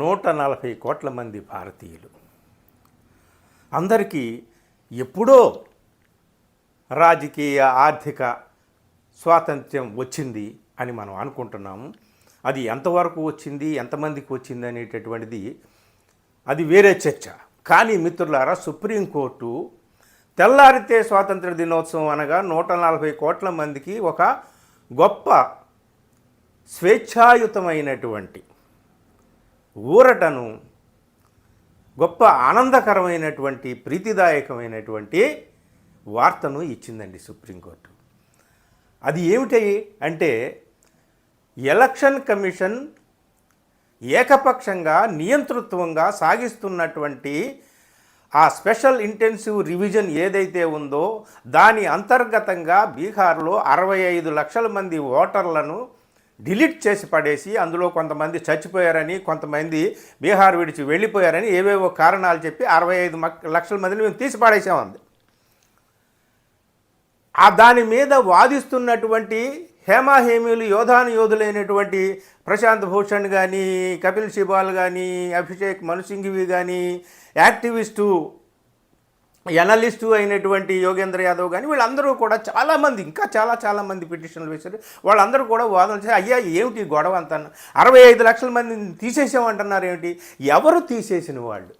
నూట నలభై కోట్ల మంది భారతీయులు. అందరికీ ఎప్పుడో రాజకీయ ఆర్థిక స్వాతంత్ర్యం వచ్చింది అని మనం అనుకుంటున్నాము. అది ఎంతవరకు వచ్చింది ఎంతమందికి వచ్చింది అనేటటువంటిది అది వేరే చర్చ. కానీ మిత్రులారా సుప్రీంకోర్టు తెల్లారితే స్వాతంత్ర దినోత్సవం అనగా నూట నలభై కోట్ల మందికి ఒక గొప్ప స్వేచ్ఛాయుతమైనటువంటి ఊరటను గొప్ప ఆనందకరమైనటువంటి ప్రీతిదాయకమైనటువంటి వార్తను ఇచ్చిందండి సుప్రీంకోర్టు. అది ఏమిటి అంటే ఎలక్షన్ కమిషన్ ఏకపక్షంగా నియంతృత్వంగా సాగిస్తున్నటువంటి ఆ స్పెషల్ ఇంటెన్సివ్ రివిజన్ ఏదైతే ఉందో దాని అంతర్గతంగా బీహార్లో అరవై ఐదు లక్షల మంది ఓటర్లను డిలీట్ చేసి పడేసి అందులో కొంతమంది చచ్చిపోయారని కొంతమంది బీహార్ విడిచి వెళ్ళిపోయారని ఏవేవో కారణాలు చెప్పి అరవై ఐదు లక్షల మందిని మేము తీసి పడేసామంది ఆ దాని మీద వాదిస్తున్నటువంటి హేమాహేమీలు యోధాను యోధులైనటువంటి ప్రశాంత్ భూషణ్ కానీ కపిల్ సిబాల్ కానీ అభిషేక్ మనుసింఘివి కానీ యాక్టివిస్టు ఎనలిస్టు అయినటువంటి యోగేంద్ర యాదవ్ కానీ వీళ్ళందరూ కూడా చాలామంది ఇంకా చాలా చాలామంది పిటిషన్లు వేశారు. వాళ్ళందరూ కూడా వాదన చేసి అయ్యా ఏమిటి గొడవ అంత? అరవై ఐదు లక్షల మందిని తీసేసామంటున్నారు ఏమిటి? ఎవరు తీసేసిన వాళ్ళు?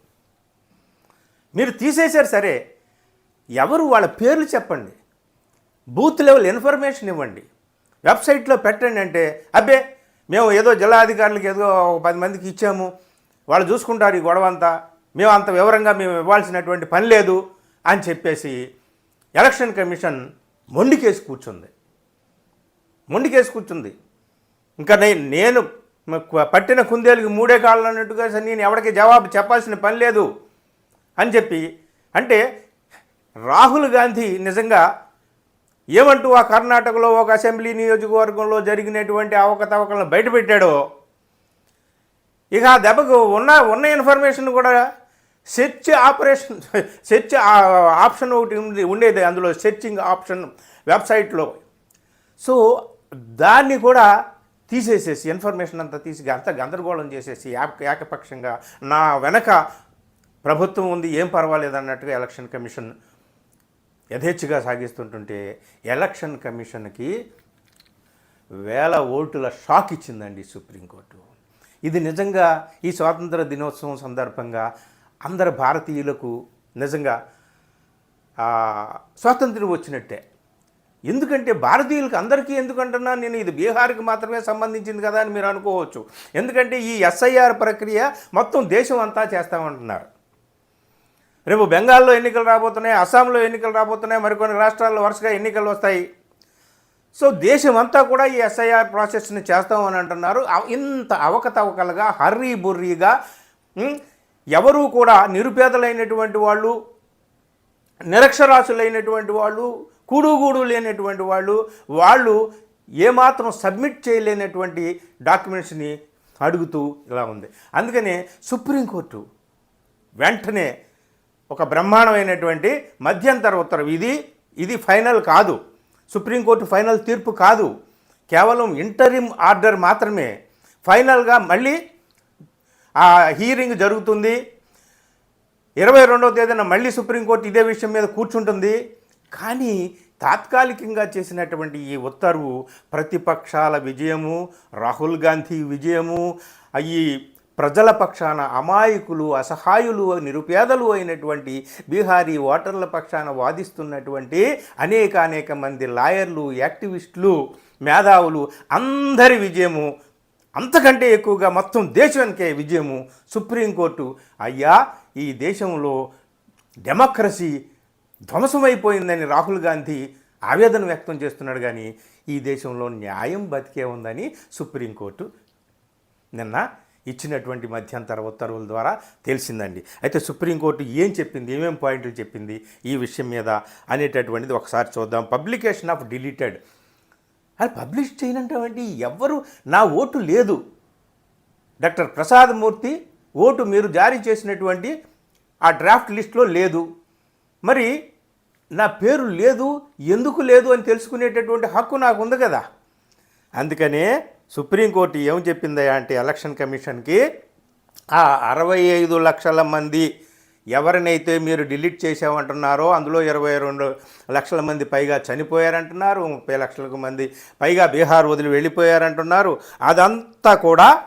మీరు తీసేశారు సరే. ఎవరు వాళ్ళ పేర్లు చెప్పండి. బూత్ లెవెల్ ఇన్ఫర్మేషన్ ఇవ్వండి. వెబ్సైట్లో పెట్టండి అంటే అబ్బే మేము ఏదో జిల్లా అధికారులకు ఏదో ఒక పది మందికి ఇచ్చాము. వాళ్ళు చూసుకుంటారు ఈ గొడవ అంతా. మేము అంత వివరంగా మేము ఇవ్వాల్సినటువంటి పని లేదు అని చెప్పేసి ఎలక్షన్ కమిషన్ మొండికేసి కూర్చుంది. మొండికేసి కూర్చుంది. ఇంకా నేను నేను పట్టిన కుందేలుకి మూడే కాళ్ళు అన్నట్టుగా సరే నేను ఎవరికి జవాబు చెప్పాల్సిన పని లేదు అని చెప్పి అంటే రాహుల్ గాంధీ నిజంగా ఏమంటూ ఆ కర్ణాటకలో ఒక అసెంబ్లీ నియోజకవర్గంలో జరిగినటువంటి అవకతవకలను బయటపెట్టాడో ఇక ఆ దెబ్బకు ఉన్న ఉన్న ఇన్ఫర్మేషన్ కూడా సెర్చ్ ఆపరేషన్ సెర్చ్ ఆప్షన్ ఒకటి ఉంది ఉండేది అందులో సెర్చింగ్ ఆప్షన్ వెబ్సైట్లో. సో దాన్ని కూడా తీసేసేసి ఇన్ఫర్మేషన్ అంతా తీసి అంత గందరగోళం చేసేసి ఏకపక్షంగా నా వెనక ప్రభుత్వం ఉంది ఏం పర్వాలేదు అన్నట్టుగా ఎలక్షన్ కమిషన్ యథేచ్ఛగా సాగిస్తుంటుంటే ఎలక్షన్ కమిషన్కి వేల ఓటుల షాక్ ఇచ్చిందండి సుప్రీంకోర్టు. ఇది నిజంగా ఈ స్వాతంత్ర దినోత్సవం సందర్భంగా అందరు భారతీయులకు నిజంగా స్వాతంత్రం వచ్చినట్టే. ఎందుకంటే భారతీయులకు అందరికీ ఎందుకంటున్నా నేను ఇది బీహార్కి మాత్రమే సంబంధించింది కదా అని మీరు అనుకోవచ్చు. ఎందుకంటే ఈ ఎస్ఐఆర్ ప్రక్రియ మొత్తం దేశం అంతా చేస్తామంటున్నారు. రేపు బెంగాల్లో ఎన్నికలు రాబోతున్నాయి అస్సాంలో ఎన్నికలు రాబోతున్నాయి మరికొన్ని రాష్ట్రాల్లో వరుసగా ఎన్నికలు వస్తాయి. సో దేశం అంతా కూడా ఈ ఎస్ఐఆర్ ప్రాసెస్ని చేస్తామని అంటున్నారు. ఇంత అవకతవకలుగా హర్రీ బుర్రీగా ఎవరూ కూడా నిరుపేదలైనటువంటి వాళ్ళు నిరక్షరాస్యులైనటువంటి వాళ్ళు కూడుగూడు లేనటువంటి వాళ్ళు వాళ్ళు ఏమాత్రం సబ్మిట్ చేయలేనటువంటి డాక్యుమెంట్స్ని అడుగుతూ ఇలా ఉంది. అందుకనే సుప్రీంకోర్టు వెంటనే ఒక బ్రహ్మాండమైనటువంటి మధ్యంతర ఉత్తర్వు. ఇది ఇది ఫైనల్ కాదు. సుప్రీంకోర్టు ఫైనల్ తీర్పు కాదు. కేవలం ఇంటరిమ్ ఆర్డర్ మాత్రమే. ఫైనల్గా మళ్ళీ ఆ హీరింగ్ జరుగుతుంది. ఇరవై రెండవ తేదీన మళ్ళీ సుప్రీంకోర్టు ఇదే విషయం మీద కూర్చుంటుంది. కానీ తాత్కాలికంగా చేసినటువంటి ఈ ఉత్తర్వు ప్రతిపక్షాల విజయము రాహుల్ గాంధీ విజయము ఈ ప్రజల పక్షాన అమాయకులు అసహాయులు నిరుపేదలు అయినటువంటి బీహారీ ఓటర్ల పక్షాన వాదిస్తున్నటువంటి అనేక అనేక మంది లాయర్లు యాక్టివిస్టులు మేధావులు అందరి విజయము అంతకంటే ఎక్కువగా మొత్తం దేశానికే విజయము సుప్రీంకోర్టు. అయ్యా ఈ దేశంలో డెమోక్రసీ ధ్వంసమైపోయిందని రాహుల్ గాంధీ ఆవేదన వ్యక్తం చేస్తున్నాడు కానీ ఈ దేశంలో న్యాయం బతికే ఉందని సుప్రీంకోర్టు నిన్న ఇచ్చినటువంటి మధ్యంతర ఉత్తర్వుల ద్వారా తెలిసిందండి. అయితే సుప్రీంకోర్టు ఏం చెప్పింది ఏమేం పాయింట్లు చెప్పింది ఈ విషయం మీద అనేటటువంటిది ఒకసారి చూద్దాం. పబ్లికేషన్ ఆఫ్ డిలీటెడ్ అది పబ్లిష్ చేయనంటే ఎవ్వరు నా ఓటు లేదు. డాక్టర్ ప్రసాద్ మూర్తి ఓటు మీరు జారీ చేసినటువంటి ఆ డ్రాఫ్ట్ లిస్ట్లో లేదు. మరి నా పేరు లేదు ఎందుకు లేదు అని తెలుసుకునేటటువంటి హక్కు నాకు ఉంది కదా. అందుకనే సుప్రీంకోర్టు ఏం చెప్పిందా అంటే ఎలక్షన్ కమిషన్కి ఆ అరవై ఐదు లక్షల మంది ఎవరినైతే మీరు డిలీట్ చేసామంటున్నారో అందులో ఇరవై రెండు లక్షల మంది పైగా చనిపోయారంటున్నారు ముప్పై లక్షలకు మంది పైగా బీహార్ వదిలి వెళ్ళిపోయారంటున్నారు. అదంతా కూడా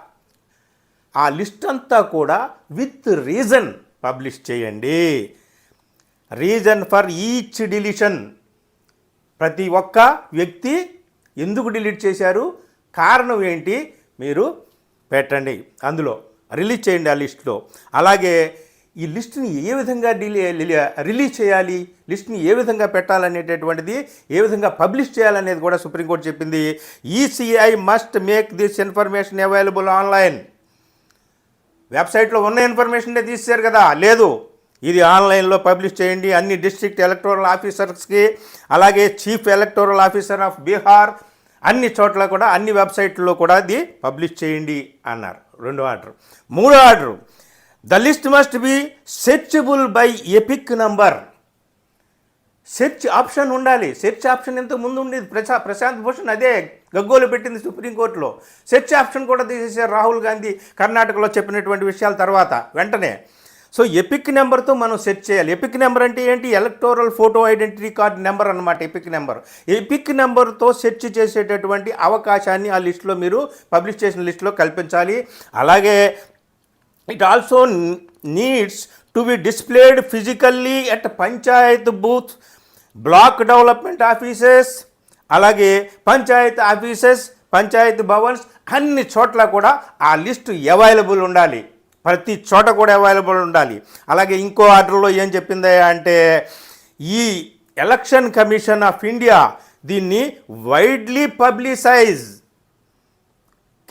ఆ లిస్ట్ అంతా కూడా విత్ రీజన్ పబ్లిష్ చేయండి. Reason for each deletion. ప్రతి ఒక్క వ్యక్తి ఎందుకు డిలీట్ చేశారు? కారణం ఏంటి? మీరు పెట్టండి. అందులో రిలీజ్ చేయండి ఆ లిస్ట్లో. అలాగే ఈ లిస్ట్ని ఏ విధంగా డిలీ రిలీజ్ చేయాలి? లిస్ట్ని ఏ విధంగా పెట్టాలనేటటువంటిది ఏ విధంగా పబ్లిష్ చేయాలనేది కూడా సుప్రీంకోర్టు చెప్పింది. ECI must make this information available online. వెబ్సైట్లో ఉన్న ఇన్ఫర్మేషన్నే తీసేశారు కదా? లేదు. ఇది ఆన్లైన్లో పబ్లిష్ చేయండి. అన్ని డిస్ట్రిక్ట్ ఎలక్టోరల్ ఆఫీసర్స్కి అలాగే chief electoral officer of Bihar అన్ని చోట్ల కూడా అన్ని వెబ్సైట్లో కూడా అది పబ్లిష్ చేయండి అన్నారు. రెండో ఆర్డర్. మూడో order the list must be searchable by EPIC number search option ఉండాలి. సెర్చ్ ఆప్షన్ ఇంత ముందు ఉండేది ప్రశా ప్రశాంత్ భూషణ్ అదే గగ్గోలు పెట్టింది సుప్రీంకోర్టులో సెర్చ్ ఆప్షన్ కూడా తీసేసారు రాహుల్ గాంధీ కర్ణాటకలో చెప్పినటువంటి విషయాల తర్వాత వెంటనే. సో ఎపిక్ నెంబర్తో మనం సెర్చ్ చేయాలి. ఎపిక్ నెంబర్ అంటే ఏంటి? Electoral photo identity card number అనమాట ఎపిక్ నెంబర్ ఎపిక్ నెంబర్తో సెర్చ్ చేసేటటువంటి అవకాశాన్ని ఆ లిస్టులో మీరు పబ్లిష్ చేసిన లిస్టులో కల్పించాలి. అలాగే it also needs to be displayed physically at panchayat booth block development offices అలాగే పంచాయత్ ఆఫీసెస్ పంచాయత్ భవన్స్ అన్ని చోట్ల కూడా ఆ లిస్టు అవైలబుల్ ఉండాలి. ప్రతి చోట కూడా అవైలబుల్ ఉండాలి. అలాగే ఇంకో ఆర్డర్లో ఏం చెప్పింది అంటే ఈ ఎలక్షన్ కమిషన్ ఆఫ్ ఇండియా దీన్ని వైడ్లీ పబ్లిసైజ్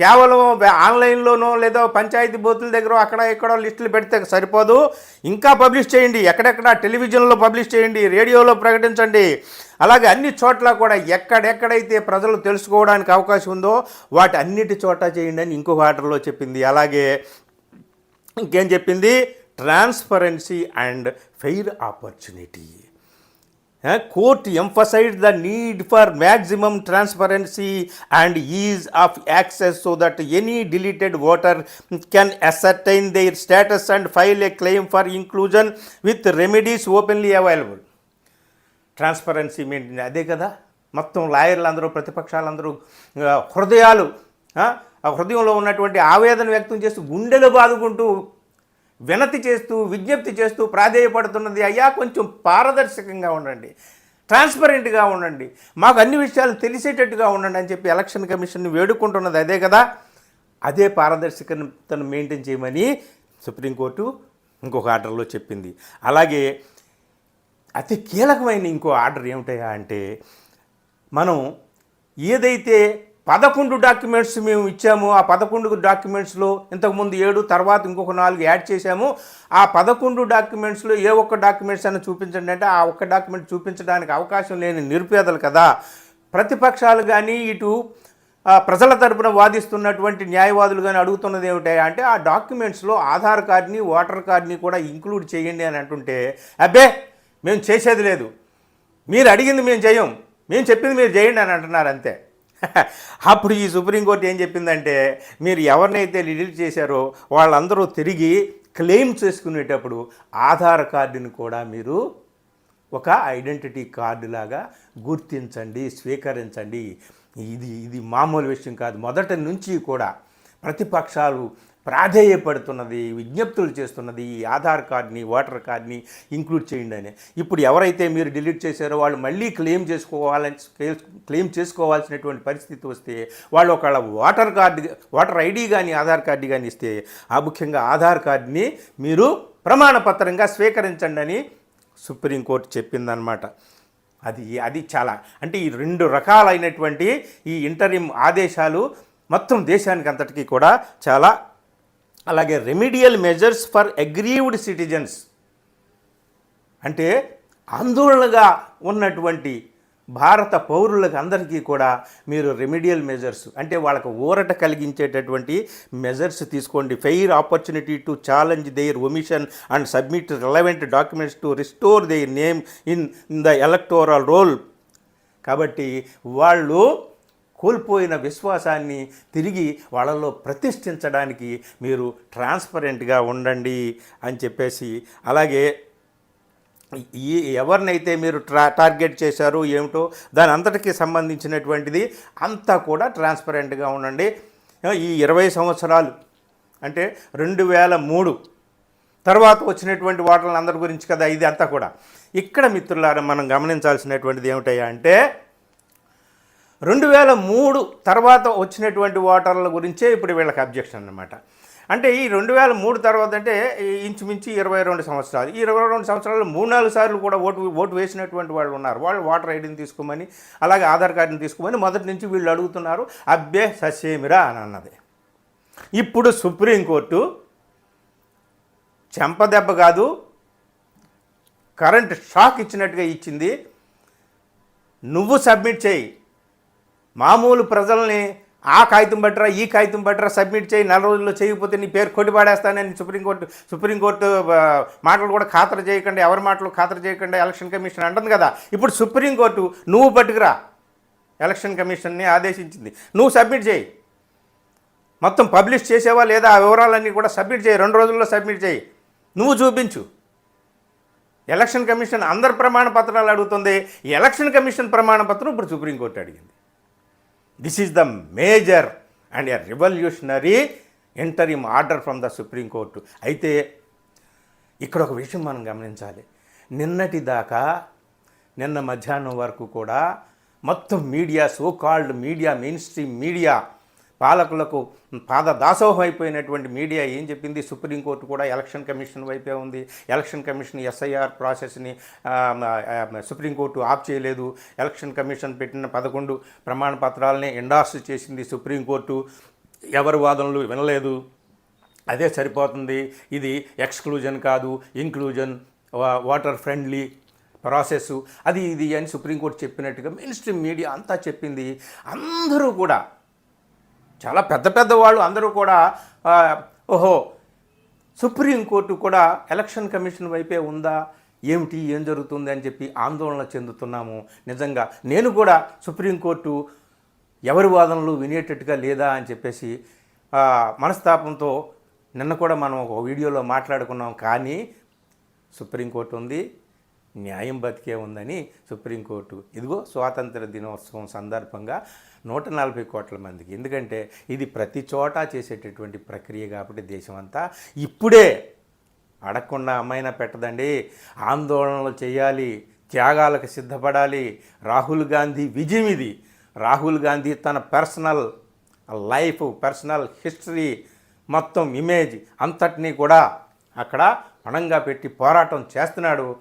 కేవలం ఆన్లైన్లోనో లేదా పంచాయతీ బూతుల దగ్గర అక్కడ ఇక్కడ లిస్టులు పెడితే సరిపోదు. ఇంకా పబ్లిష్ చేయండి. ఎక్కడెక్కడ టెలివిజన్లో పబ్లిష్ చేయండి. రేడియోలో ప్రకటించండి. అలాగే అన్ని చోట్ల కూడా ఎక్కడెక్కడైతే ప్రజలు తెలుసుకోవడానికి అవకాశం ఉందో వాటి అన్నిటి చోట చేయండి అని ఇంకొక ఆర్డర్లో చెప్పింది. అలాగే ఇంకేం చెప్పింది? Transparency and fair opportunity. Court emphasised the need for maximum transparency and ease of access so that any deleted voter can ascertain their status and file a claim for inclusion with remedies openly available transparency maintain అదే కదా? మొత్తం లాయర్లు అందరూ ప్రతిపక్షాలందరూ హృదయాలు ఆ, ఆ హృదయంలో ఉన్నటువంటి ఆవేదన వ్యక్తం చేస్తూ గుండెలు బాదుకుంటూ వినతి చేస్తూ విజ్ఞప్తి చేస్తూ ప్రాధేయపడుతున్నది అయ్యా కొంచెం పారదర్శకంగా ఉండండి. ట్రాన్స్పరెంట్గా ఉండండి. మాకు అన్ని విషయాలు తెలిసేటట్టుగా ఉండండి అని చెప్పి ఎలక్షన్ కమిషన్ వేడుకుంటున్నది అదే కదా. అదే పారదర్శకతను మెయింటైన్ చేయమని సుప్రీంకోర్టు ఇంకొక ఆర్డర్లో చెప్పింది. అలాగే అతి కీలకమైన ఇంకో ఆర్డర్ ఏమిటయా అంటే మనం ఏదైతే పదకొండు డాక్యుమెంట్స్ మేము ఇచ్చాము. ఆ పదకొండు డాక్యుమెంట్స్లో ఇంతకుముందు ఏడు తర్వాత ఇంకొక నాలుగు యాడ్ చేశాము. ఆ పదకొండు డాక్యుమెంట్స్లో ఏ ఒక్క డాక్యుమెంట్స్ అయినా చూపించండి అంటే ఆ ఒక్క డాక్యుమెంట్ చూపించడానికి అవకాశం లేని నిరుపేదలు కదా. ప్రతిపక్షాలు కానీ ఇటు ప్రజల తరపున వాదిస్తున్నటువంటి న్యాయవాదులు కానీ అడుగుతున్నది ఏమిటా అంటే ఆ డాక్యుమెంట్స్లో ఆధార్ కార్డ్ని ఓటర్ కార్డ్ని కూడా ఇంక్లూడ్ చేయండి అని అంటుంటే అబ్బే మేము చేసేది లేదు. మీరు అడిగింది మేము చేయం మేము చెప్పింది మీరు చేయండి అని అంటున్నారు అంతే. అప్పుడు ఈ సుప్రీంకోర్టు ఏం చెప్పిందంటే మీరు ఎవరినైతే రిలీజ్ చేశారో వాళ్ళందరూ తిరిగి క్లెయిమ్ చేసుకునేటప్పుడు ఆధార్ కార్డుని కూడా మీరు ఒక ఐడెంటిటీ కార్డు లాగా గుర్తించండి స్వీకరించండి. ఇది ఇది మామూలు విషయం కాదు. మొదటి నుంచి కూడా ప్రతిపక్షాలు ప్రాధేయపడుతున్నది విజ్ఞప్తులు చేస్తున్నది ఈ ఆధార్ కార్డ్ని ఓటర్ కార్డ్ని ఇంక్లూడ్ చేయండి అని. ఇప్పుడు ఎవరైతే మీరు డిలీట్ చేశారో వాళ్ళు మళ్ళీ క్లెయిమ్ చేసుకోవాలని క్లెయిమ్ చేసుకోవాల్సినటువంటి పరిస్థితి వస్తే వాళ్ళు ఒకళ్ళ ఓటర్ కార్డు ఓటర్ ఐడి కానీ ఆధార్ కార్డు కానీ ఇస్తే ఆ ముఖ్యంగా ఆధార్ కార్డుని మీరు ప్రమాణపత్రంగా స్వీకరించండి అని సుప్రీంకోర్టు చెప్పిందనమాట అది అది చాలా అంటే ఈ రెండు రకాలైనటువంటి ఈ ఇంటరిమ్ ఆదేశాలు మొత్తం దేశానికి అంతటికీ కూడా చాలా అలాగే remedial measures for aggrieved citizens అంటే ఆందోళనగా ఉన్నటువంటి భారత పౌరులకు అందరికీ కూడా మీరు రెమిడియల్ మెజర్స్ అంటే వాళ్ళకు ఊరట కలిగించేటటువంటి మెజర్స్ తీసుకోండి. Fair opportunity to challenge their omission and submit relevant documents to restore their name in in the electoral roll కాబట్టి వాళ్ళు కోల్పోయిన విశ్వాసాన్ని తిరిగి వాళ్ళలో ప్రతిష్ఠించడానికి మీరు ట్రాన్స్పరెంట్గా ఉండండి అని చెప్పేసి అలాగే ఈ ఎవరినైతే మీరు ట్రా టార్గెట్ చేశారో ఏమిటో దాని అంతటికి సంబంధించినటువంటిది అంతా కూడా ట్రాన్స్పరెంట్గా ఉండండి. ఈ ఇరవై సంవత్సరాలు అంటే రెండు వేల మూడు తర్వాత వచ్చినటువంటి ఓటర్ల అందరి గురించి కదా ఇది అంతా కూడా. ఇక్కడ మిత్రులారా మనం గమనించాల్సినటువంటిది ఏమిటయ్యా అంటే రెండు వేల మూడు తర్వాత వచ్చినటువంటి ఓటర్ల గురించే ఇప్పుడు వీళ్ళకి అబ్జెక్షన్ అన్నమాట. అంటే ఈ రెండు వేల మూడు తర్వాత అంటే ఇంచుమించి ఇంచుమించు ఇరవై రెండు సంవత్సరాలు. ఈ ఇరవై రెండు సంవత్సరాలు మూడు నాలుగు సార్లు కూడా ఓటు ఓటు వేసినటువంటి వాళ్ళు ఉన్నారు. వాళ్ళు ఓటర్ ఐడిని తీసుకోమని అలాగే ఆధార్ కార్డుని తీసుకోమని మొదటి నుంచి వీళ్ళు అడుగుతున్నారు. అబ్బే ససేమిరా అని అన్నది. ఇప్పుడు సుప్రీంకోర్టు చెంపదెబ్బ కాదు కరెంట్ షాక్ ఇచ్చినట్టుగా ఇచ్చింది. నువ్వు సబ్మిట్ చేయి. మామూలు ప్రజల్ని ఆ కాగితం బట్టరా ఈ కాగితం బట్టరా సబ్మిట్ చేయి నెల రోజుల్లో చేయకపోతే నీ పేరు కొట్టిపాడేస్తానని సుప్రీంకోర్టు సుప్రీంకోర్టు మాటలు కూడా ఖాతరు చేయకుండా ఎవరి మాటలు ఖాతరు చేయకుండా ఎలక్షన్ కమిషన్ అంటుంది కదా. ఇప్పుడు సుప్రీంకోర్టు నువ్వు పట్టుకురా. ఎలక్షన్ కమిషన్ని ఆదేశించింది. నువ్వు సబ్మిట్ చేయి. మొత్తం పబ్లిష్ చేసేవా లేదా? ఆ వివరాలన్నీ కూడా సబ్మిట్ చేయి. రెండు రోజుల్లో సబ్మిట్ చేయి. నువ్వు చూపించు. ఎలక్షన్ కమిషన్ అందరి ప్రమాణ పత్రాలు అడుగుతుంది. ఎలక్షన్ కమిషన్ ప్రమాణ పత్రం ఇప్పుడు సుప్రీంకోర్టు అడిగింది. This is the major and a revolutionary interim order from the supreme court అయితే ఇక్కడ ఒక విషయం మనం గమనించాలి. నిన్నటి దాకా నిన్న మధ్యాహ్నం వరకు కూడా మొత్తం media so called media mainstream media పాలకులకు పాద దాసోహం అయిపోయినటువంటి మీడియా ఏం చెప్పింది? సుప్రీంకోర్టు కూడా ఎలక్షన్ కమిషన్ వైపే ఉంది. ఎలక్షన్ కమిషన్ ఎస్ఐఆర్ ప్రాసెస్ని సుప్రీంకోర్టు ఆఫ్ చేయలేదు. ఎలక్షన్ కమిషన్ పెట్టిన పదకొండు ప్రమాణ పత్రాలని ఎండార్స్ చేసింది సుప్రీంకోర్టు ఎవరి వాదనలు వినలేదు. అదే సరిపోతుంది. ఇది ఎక్స్క్లూజన్ కాదు ఇంక్లూజన్ వాటర్ ఫ్రెండ్లీ ప్రాసెస్ అది ఇది అని సుప్రీంకోర్టు చెప్పినట్టుగా మెయిన్ స్ట్రీమ్ మీడియా అంతా చెప్పింది. అందరూ కూడా చాలా పెద్ద పెద్ద వాళ్ళు అందరూ కూడా ఓహో సుప్రీంకోర్టు కూడా ఎలక్షన్ కమిషన్ వైపే ఉందా? ఏమిటి? ఏం జరుగుతుంది? అని చెప్పి ఆందోళన చెందుతున్నాము. నిజంగా నేను కూడా సుప్రీంకోర్టు ఎవరి వాదనలు వినేటట్టుగా లేదా అని చెప్పేసి మనస్తాపంతో నిన్న కూడా మనం ఒక వీడియోలో మాట్లాడుకున్నాం. కానీ సుప్రీంకోర్టు ఉంది. న్యాయం బతికే ఉందని సుప్రీంకోర్టు. ఇదిగో స్వాతంత్ర దినోత్సవం సందర్భంగా నూట నలభై కోట్ల మందికి. ఎందుకంటే ఇది ప్రతి చోట చేసేటటువంటి ప్రక్రియ కాబట్టి దేశం అంతా ఇప్పుడే అడగకుండా అమ్మాయినా పెట్టదండి. ఆందోళనలు చేయాలి త్యాగాలకు సిద్ధపడాలి. రాహుల్ గాంధీ విజయం ఇది. రాహుల్ గాంధీ తన పర్సనల్ లైఫ్ పర్సనల్ హిస్టరీ మొత్తం ఇమేజ్ అంతటినీ కూడా అక్కడ పణంగా పెట్టి పోరాటం చేస్తున్నాడు.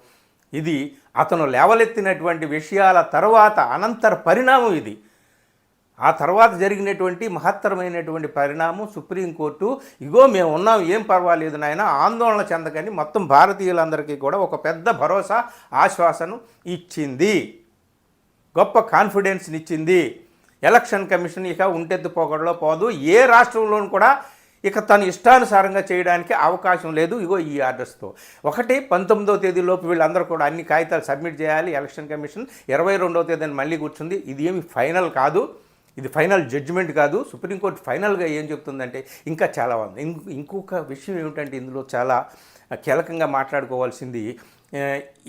ఇది అతను లేవలెత్తినటువంటి విషయాల తర్వాత అనంతర పరిణామం ఇది. ఆ తర్వాత జరిగినటువంటి మహత్తరమైనటువంటి పరిణామం సుప్రీంకోర్టు ఇగో మేము ఉన్నాం ఏం పర్వాలేదు నాయన ఆందోళన చెందకని మొత్తం భారతీయులందరికీ కూడా ఒక పెద్ద భరోసా ఆశ్వాసన ఇచ్చింది. గొప్ప కాన్ఫిడెన్స్ని ఇచ్చింది ఎలక్షన్ కమిషన్ ఇక ఉంటెత్తుపోకడలో పోదు. ఏ రాష్ట్రంలోనూ కూడా ఇక తను ఇష్టానుసారంగా చేయడానికి అవకాశం లేదు. ఇగో ఈ ఆర్డర్స్తో ఒకటి పంతొమ్మిదో తేదీలోపు వీళ్ళందరూ కూడా అన్ని కాగితాలు సబ్మిట్ చేయాలి. ఎలక్షన్ కమిషన్ ఇరవై రెండవ తేదీని మళ్ళీ కూర్చుంది. ఇది ఏమి ఫైనల్ కాదు. ఇది ఫైనల్ జడ్జిమెంట్ కాదు. సుప్రీంకోర్టు ఫైనల్గా ఏం చెప్తుందంటే ఇంకా చాలా ఉంది. ఇంకొక విషయం ఏమిటంటే ఇందులో చాలా కీలకంగా మాట్లాడుకోవాల్సింది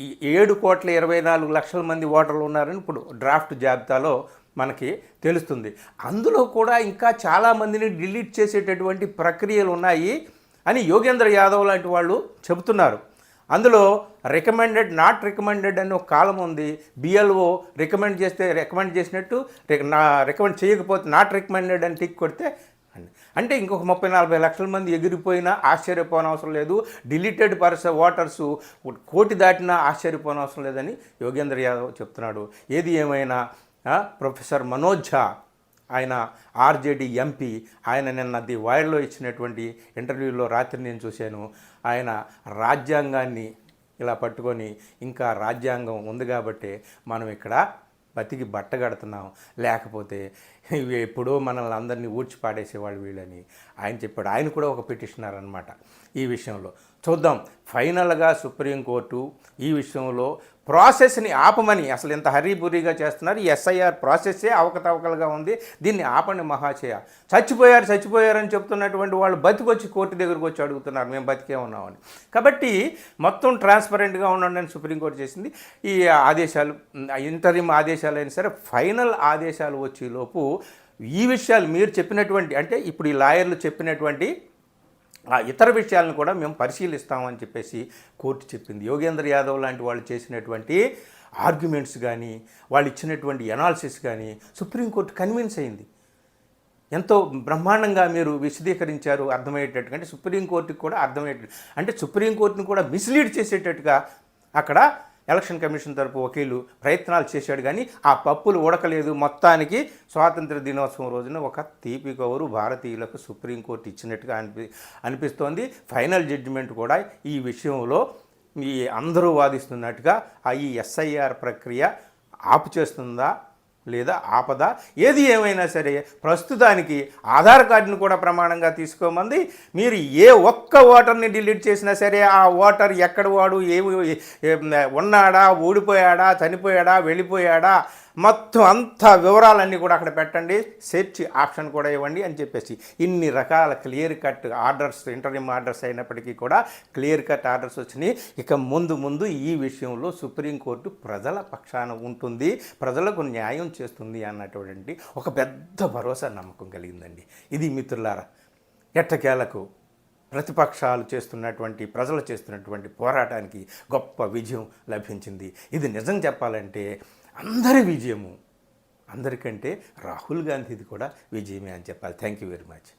ఈ ఏడు కోట్ల ఇరవై నాలుగు లక్షల మంది ఓటర్లు ఉన్నారని ఇప్పుడు డ్రాఫ్ట్ జాబితాలో మనకి తెలుస్తుంది. అందులో కూడా ఇంకా చాలామందిని డిలీట్ చేసేటటువంటి ప్రక్రియలు ఉన్నాయి అని యోగేంద్ర యాదవ్ లాంటి వాళ్ళు చెబుతున్నారు. అందులో రికమెండెడ్ నాట్ రికమెండెడ్ అని ఒక కాలం ఉంది. బిఎల్ఓ రికమెండ్ చేస్తే రికమెండ్ చేసినట్టు నా రికమెండ్ చేయకపోతే నాట్ రికమెండెడ్ అని టిక్ కొడితే అంటే ఇంకొక ముప్పై నలభై లక్షల మంది ఎగిరిపోయినా ఆశ్చర్యపోనవసరం లేదు. డిలీటెడ్ పర్స ఓటర్స్ కోటి దాటినా ఆశ్చర్యపోనవసరం లేదని యోగేంద్ర యాదవ్ చెప్తున్నాడు. ఏది ఏమైనా ప్రొఫెసర్ మనోజ్ ఝా ఆయన ఆర్జేడీ ఎంపీ ఆయన నిన్న ది వైర్లో ఇచ్చినటువంటి ఇంటర్వ్యూలో రాత్రి నేను చూశాను. ఆయన రాజ్యాంగాన్ని ఇలా పట్టుకొని ఇంకా రాజ్యాంగం ఉంది కాబట్టి మనం ఇక్కడ బతికి బట్టగడుతున్నాం లేకపోతే ఎప్పుడో మనల్ని అందరినీ ఊడ్చి పాడేసేవాళ్ళు వీళ్ళని. ఆయన చెప్పాడు ఆయన కూడా ఒక పిటిషనర్ అనమాట ఈ విషయంలో. చూద్దాం ఫైనల్గా సుప్రీంకోర్టు ఈ విషయంలో ప్రాసెస్ని ఆపమని అసలు ఇంత హరీబురీగా చేస్తున్నారు. ఈ ఎస్ఐఆర్ ప్రాసెస్సే అవకతవకలుగా ఉంది. దీన్ని ఆపండి మహాశయ. చచ్చిపోయారు చచ్చిపోయారని చెప్తున్నటువంటి వాళ్ళు బతికొచ్చి కోర్టు దగ్గరకు వచ్చి అడుగుతున్నారు. మేము బతికే ఉన్నామని. కాబట్టి మొత్తం ట్రాన్స్పరెంట్గా ఉండండి అని సుప్రీంకోర్టు చేసింది. ఈ ఆదేశాలు ఇంటరిమ్ ఆదేశాలు అయినా సరే ఫైనల్ ఆదేశాలు వచ్చేలోపు ఈ విషయాలు మీరు చెప్పినటువంటి అంటే ఇప్పుడు ఈ లాయర్లు చెప్పినటువంటి ఆ ఇతర విషయాలను కూడా మేము పరిశీలిస్తామని చెప్పేసి కోర్టు చెప్పింది. యోగేంద్ర యాదవ్ లాంటి వాళ్ళు చేసినటువంటి ఆర్గ్యుమెంట్స్ కానీ వాళ్ళు ఇచ్చినటువంటి ఎనాలిసిస్ కానీ సుప్రీంకోర్టు కన్విన్స్ అయింది. ఎంతో బ్రహ్మాండంగా మీరు విశదీకరించారు అర్థమయ్యేటట్టుగా అంటే సుప్రీంకోర్టుకి కూడా అర్థమయ్యేటట్టు. అంటే సుప్రీంకోర్టుని కూడా మిస్లీడ్ చేసేటట్టుగా అక్కడ ఎలక్షన్ కమిషన్ తరపు వకీలు ప్రయత్నాలు చేశాడు కానీ ఆ పప్పులు ఉడకలేదు. మొత్తానికి స్వాతంత్ర దినోత్సవం రోజున ఒక తీపి కౌరు భారతీయులకు సుప్రీంకోర్టు ఇచ్చినట్టుగా అనిపి అనిపిస్తోంది. ఫైనల్ జడ్జిమెంట్ కూడా ఈ విషయంలో ఈ అందరూ వాదిస్తున్నట్టుగా ఆ ఈ ఎస్ఐఆర్ ప్రక్రియ ఆపు చేస్తుందా లేదా ఆపద ఏది ఏమైనా సరే ప్రస్తుతానికి ఆధార్ కార్డును కూడా ప్రమాణంగా తీసుకోమంది. మీరు ఏ ఒక్క ఓటర్ని డిలీట్ చేసినా సరే ఆ ఓటర్ ఎక్కడ వాడు ఏమి ఏ- ఉన్నాడా ఓడిపోయాడా చనిపోయాడా వెళ్ళిపోయాడా మొత్తం అంత వివరాలన్నీ కూడా అక్కడ పెట్టండి. సెర్చ్ ఆప్షన్ కూడా ఇవ్వండి అని చెప్పేసి. ఇన్ని రకాల clear cut orders interview orders అయినప్పటికీ కూడా క్లియర్ కట్ ఆర్డర్స్ వచ్చినాయి. ఇక ముందు ముందు ఈ విషయంలో సుప్రీంకోర్టు ప్రజల పక్షాన ఉంటుంది. ప్రజలకు న్యాయం చేస్తుంది అన్నటువంటి ఒక పెద్ద భరోసా నమ్మకం కలిగిందండి. ఇది మిత్రులారా ఎట్టకేలకు ప్రతిపక్షాలు చేస్తున్నటువంటి ప్రజలు చేస్తున్నటువంటి పోరాటానికి గొప్ప విజయం లభించింది. ఇది నిజం చెప్పాలంటే అందరి విజయము. అందరికంటే రాహుల్ గాంధీది కూడా విజయమే అని చెప్పాలి. Thank you very much